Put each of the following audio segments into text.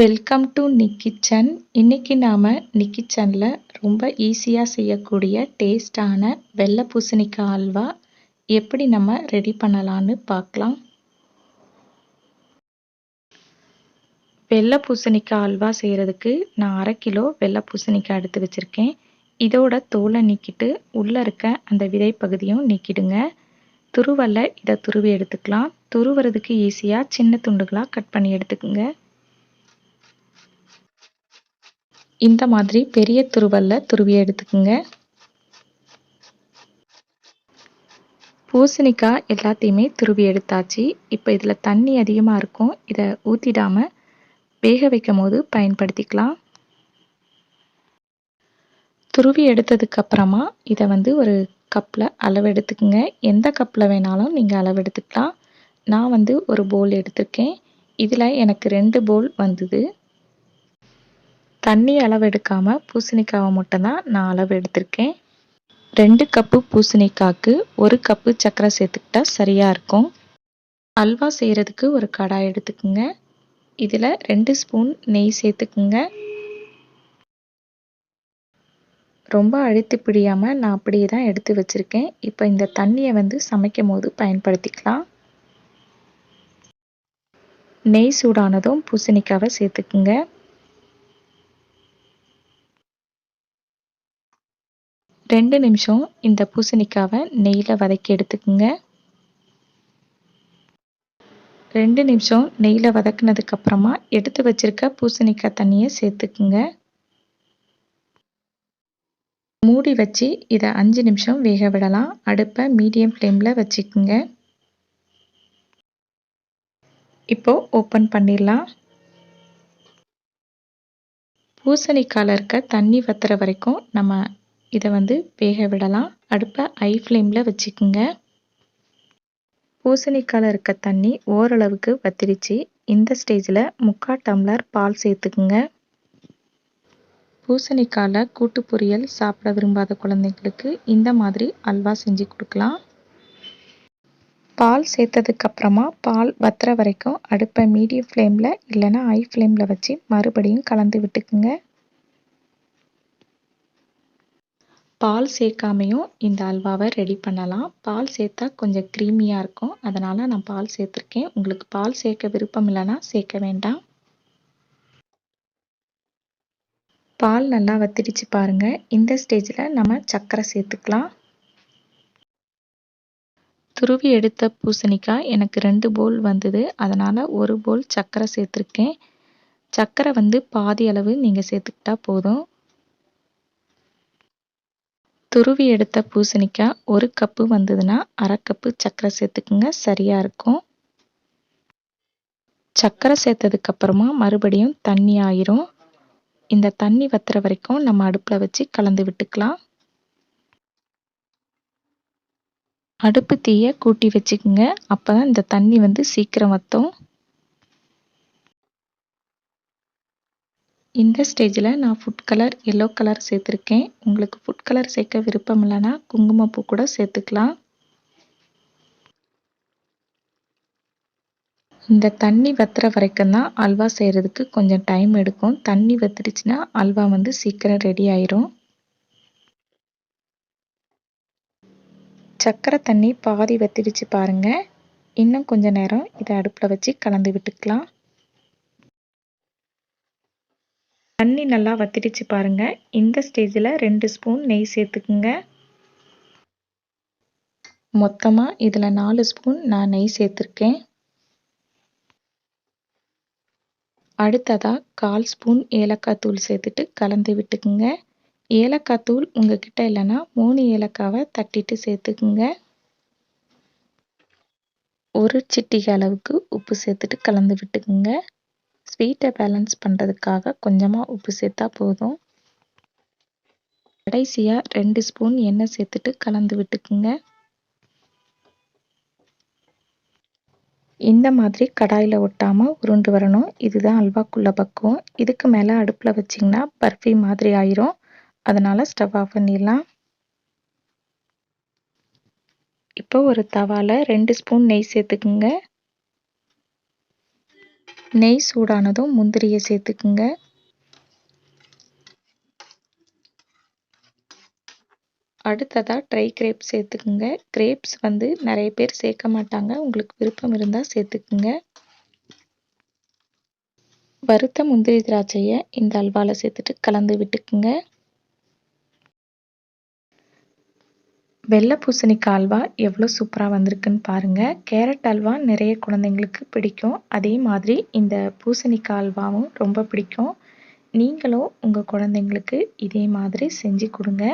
Welcome to Nick kitchen இன்றைக்கி நாம் நிக் கிச்சனில் ரொம்ப ஈஸியாக செய்யக்கூடிய டேஸ்டான வெள்ளை பூசணிக்காய் அல்வா எப்படி நம்ம ரெடி பண்ணலான்னு பார்க்கலாம். வெள்ளை பூசணிக்காய் அல்வா செய்கிறதுக்கு நான் அரை கிலோ வெள்ளை பூசணிக்காய் எடுத்து வச்சுருக்கேன். இதோட தோலை நீக்கிட்டு உள்ளே இருக்க அந்த விதை பகுதியும் நீக்கிடுங்க. துருவலை இதை துருவி எடுத்துக்கலாம். துருவுறதுக்கு ஈஸியாக சின்ன துண்டுகளாக கட் பண்ணி எடுத்துக்கோங்க. இந்த மாதிரி பெரிய துருவல்ல துருவி எடுத்துக்கோங்க. பூசணிக்காய் எல்லாத்தையுமே துருவி எடுத்தாச்சு. இப்போ இதில் தண்ணி அதிகமாக இருக்கும். இதை ஊற்றிடாமல் வேக வைக்கும் போது பயன்படுத்திக்கலாம். துருவி எடுத்ததுக்கப்புறமா இதை வந்து ஒரு கப்பில் அளவு எடுத்துக்கோங்க. எந்த கப்பில் வேணாலும் நீங்கள் அளவு எடுத்துக்கலாம். நான் வந்து ஒரு போல் எடுத்திருக்கேன். இதில் எனக்கு ரெண்டு போல் வந்தது. தண்ணி அளவு எடுக்காமல் பூசணிக்காவை மட்டும்தான் நான் அளவு எடுத்திருக்கேன் ரெண்டு கப்பு பூசணிக்காய்க்கு ஒரு கப்பு சர்க்கரை சேர்த்துக்கிட்டா சரியாக இருக்கும். அல்வா செய்கிறதுக்கு ஒரு கடாய் எடுத்துக்கோங்க. இதில் ரெண்டு ஸ்பூன் நெய் சேர்த்துக்குங்க. ரொம்ப அழுத்தி பிடியாமல் நான் அப்படியே தான் எடுத்து வச்சுருக்கேன். இப்போ இந்த தண்ணியை வந்து சமைக்கும் போது பயன்படுத்திக்கலாம். நெய் சூடானதும் பூசணிக்காவை சேர்த்துக்குங்க. ரெண்டு நிமிஷம் இந்த பூசணிக்காவை நெய்யில் வதக்கி எடுத்துக்குங்க. ரெண்டு நிமிஷம் நெய்யில் வதக்குனதுக்கப்புறமா எடுத்து வச்சுருக்க பூசணிக்காய் தண்ணியை சேர்த்துக்குங்க. மூடி வச்சு இதை அஞ்சு நிமிஷம் வேக விடலாம். அடுப்பை மீடியம் ஃப்ளேமில் வச்சுக்குங்க. இப்போது ஓப்பன் பண்ணிடலாம். பூசணிக்காயில் இருக்க தண்ணி வத்துற வரைக்கும் நம்ம இதை வந்து வேக விடலாம். அடுப்பை ஐ ஃப்ளேமில் வச்சுக்குங்க. பூசணிக்காயில் இருக்க தண்ணி ஓரளவுக்கு வத்திருச்சு. இந்த ஸ்டேஜில் முக்கால் டம்ளர் பால் சேர்த்துக்குங்க. பூசணிக்காயில் கூட்டு பொரியல் சாப்பிட விரும்பாத குழந்தைங்களுக்கு இந்த மாதிரி அல்வா செஞ்சு கொடுக்கலாம். பால் சேர்த்ததுக்கப்புறமா பால் வத்துற வரைக்கும் அடுப்பை மீடியம் ஃப்ளேமில் இல்லைன்னா ஹை ஃப்ளேமில் வச்சு மறுபடியும் கலந்து விட்டுக்குங்க. பால் சேர்க்காமையும் இந்த அல்வாவை ரெடி பண்ணலாம். பால் சேர்த்தா கொஞ்சம் க்ரீமியாக இருக்கும். அதனால் நான் பால் சேர்த்துருக்கேன். உங்களுக்கு பால் சேர்க்க விருப்பம் இல்லைன்னா சேர்க்க வேண்டாம். பால் நல்லா வத்திடுச்சு பாருங்கள் இந்த ஸ்டேஜில் நம்ம சர்க்கரை சேர்த்துக்கலாம். துருவி எடுத்த பூசணிக்காய் எனக்கு ரெண்டு போல் வந்தது. அதனால் ஒரு போல் சர்க்கரை சேர்த்துருக்கேன். சர்க்கரை வந்து பாதி அளவு நீங்கள் சேர்த்துக்கிட்டா போதும். துருவி எடுத்த பூசணிக்காய் ஒரு கப்பு வந்ததுன்னா அரை கப்பு சர்க்கரை சேர்த்துக்குங்க சரியாக இருக்கும். சர்க்கரை சேர்த்ததுக்கப்புறமா மறுபடியும் தண்ணி ஆயிரும். இந்த தண்ணி வத்துற வரைக்கும் நம்ம அடுப்பில் வச்சு கலந்து விட்டுக்கலாம். அடுப்பு தீயை கூட்டி வச்சுக்கோங்க. அப்போ தான் இந்த தண்ணி வந்து சீக்கிரம் வற்றும் இந்த ஸ்டேஜில் நான் ஃபுட் கலர் எல்லோ கலர் சேர்த்துருக்கேன். உங்களுக்கு ஃபுட் கலர் சேர்க்க விருப்பம் இல்லைன்னா குங்குமப்பூ கூட சேர்த்துக்கலாம். இந்த தண்ணி வத்துற வரைக்கும் தான் அல்வா செய்கிறதுக்கு கொஞ்சம் டைம் எடுக்கும். தண்ணி வத்துடுச்சுன்னா அல்வா வந்து சீக்கிரம் ரெடி ஆயிரும். சக்கரை தண்ணி பாதி வத்திடுச்சு பாருங்கள் இன்னும் கொஞ்சம் நேரம் இதை அடுப்பில் வச்சு கலந்து விட்டுக்கலாம். தண்ணி நல்லா வத்திடுச்சு பாருங்கள் இந்த ஸ்டேஜில் ரெண்டு ஸ்பூன் நெய் சேர்த்துக்குங்க. மொத்தமாக இதில் நாலு ஸ்பூன் நான் நெய் சேர்த்துருக்கேன். அடுத்ததாக கால் ஸ்பூன் ஏலக்காய் தூள் சேர்த்துட்டு கலந்து விட்டுக்குங்க. ஏலக்காய் தூள் உங்ககிட்ட இல்லைன்னா மூணு ஏலக்காவை தட்டிட்டு சேர்த்துக்குங்க. ஒரு சிட்டிகை அளவுக்கு உப்பு சேர்த்துட்டு கலந்து விட்டுக்குங்க. ஸ்வீட்டை பேலன்ஸ் பண்ணுறதுக்காக கொஞ்சமாக உப்பு சேர்த்தா போதும். கடைசியாக ரெண்டு ஸ்பூன் எண்ணெய் சேர்த்துட்டு கலந்து விட்டுக்குங்க. இந்த மாதிரி கடாயில் ஒட்டாமல் உருண்டு வரணும். இதுதான் அல்வாக்குள்ள பக்குவம். இதுக்கு மேலே அடுப்பில் வச்சிங்கன்னா பர்ஃபி மாதிரி ஆயிரும். அதனால் ஸ்டவ் ஆஃப் பண்ணிடலாம். இப்போ ஒரு தவாவில் ரெண்டு ஸ்பூன் நெய் சேர்த்துக்குங்க. நெய் சூடானதும் முந்திரியை சேர்த்துக்குங்க. அடுத்ததாக ட்ரை கிரேப்ஸ் சேர்த்துக்குங்க. கிரேப்ஸ் வந்து நிறைய பேர் சேர்க்க மாட்டாங்க. உங்களுக்கு விருப்பம் இருந்தால் சேர்த்துக்குங்க. வறுத்த முந்திரி திராட்சையை இந்த அல்வாவில் சேர்த்துட்டு கலந்து விட்டுக்குங்க. வெள்ளை பூசணிக்காய் அல்வா எவ்வளோ சூப்பராக வந்திருக்குன்னு பாருங்கள் கேரட் அல்வா நிறைய குழந்தைங்களுக்கு பிடிக்கும். அதே மாதிரி இந்த பூசணிக்காய் அல்வாவும் ரொம்ப பிடிக்கும். நீங்களும் உங்கள் குழந்தைங்களுக்கு இதே மாதிரி செஞ்சு கொடுங்க.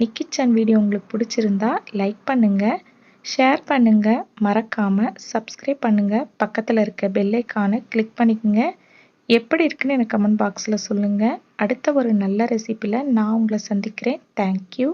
நிக்கிச்சன் வீடியோ உங்களுக்கு பிடிச்சிருந்தா லைக் பண்ணுங்கள் ஷேர் பண்ணுங்கள் மறக்காமல் சப்ஸ்கிரைப் பண்ணுங்கள் பக்கத்தில் இருக்க பெல்லைக்கானை கிளிக் பண்ணிக்கோங்க. எப்படி இருக்குன்னு எனக்கு கமெண்ட் பாக்ஸில் சொல்லுங்கள் அடுத்த ஒரு நல்ல ரெசிப்பியில் நான் உங்களை சந்திக்கிறேன். தேங்க்யூ